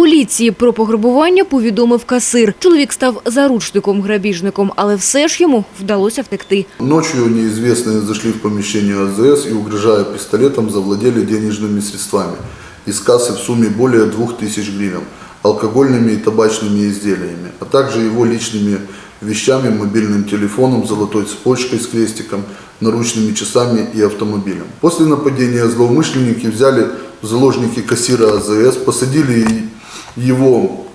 Поліції про пограбування повідомив касир. Чоловік став заручником-грабіжником, але все ж йому вдалося втекти. Ночью неизвестные зашли в помещение АЗС и, угрожая пистолетом, завладели денежными средствами из кассы в сумме более 2000 гривен, алкогольными и табачными изделиями, а также его личными вещами, мобильным телефоном, золотой цепочкой с крестиком, наручными часами и автомобилем. После нападения злоумышленники взяли в заложники кассира АЗС, посадили его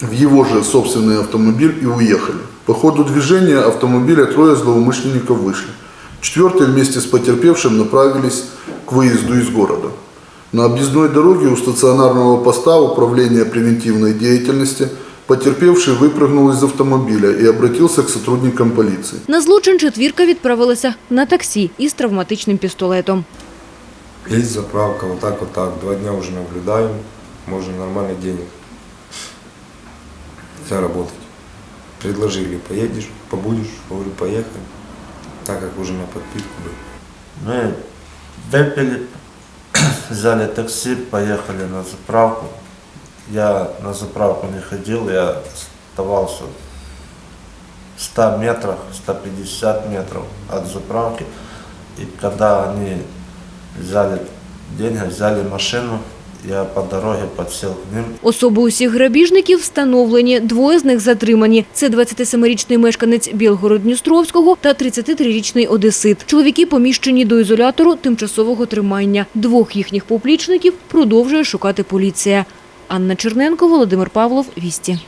в его же собственный автомобиль и уехали. По ходу движения автомобиля трое злоумышленников вышли. Четвертые вместе с потерпевшим направились к выезду из города. На объездной дороге у стационарного поста управления превентивной деятельности потерпевший выпрыгнул из автомобиля и обратился к сотрудникам полиции. На злочин четвірка відправилася на таксі із травматичним пістолетом. Есть заправка, вот так вот так. Два дня уже наблюдаем, можно нормальных денег заработать. Предложили, поедешь, побудешь, говорю, поехали. Так как уже на подписку был. Мы выпили, взяли такси, поехали на заправку. Я на заправку не ходил, я оставался в 100 метрах, 150 метров от заправки. И когда они взяли деньги, взяли машину, я по дорозі підсів к ним. Особи усіх грабіжників встановлені. Двоє з них затримані. Це 27-річний мешканець Білгород-Дністровського та 33-річний одесит. Чоловіки поміщені до ізолятору тимчасового тримання. Двох їхніх поплічників продовжує шукати поліція. Анна Черненко, Володимир Павлов, Вісті.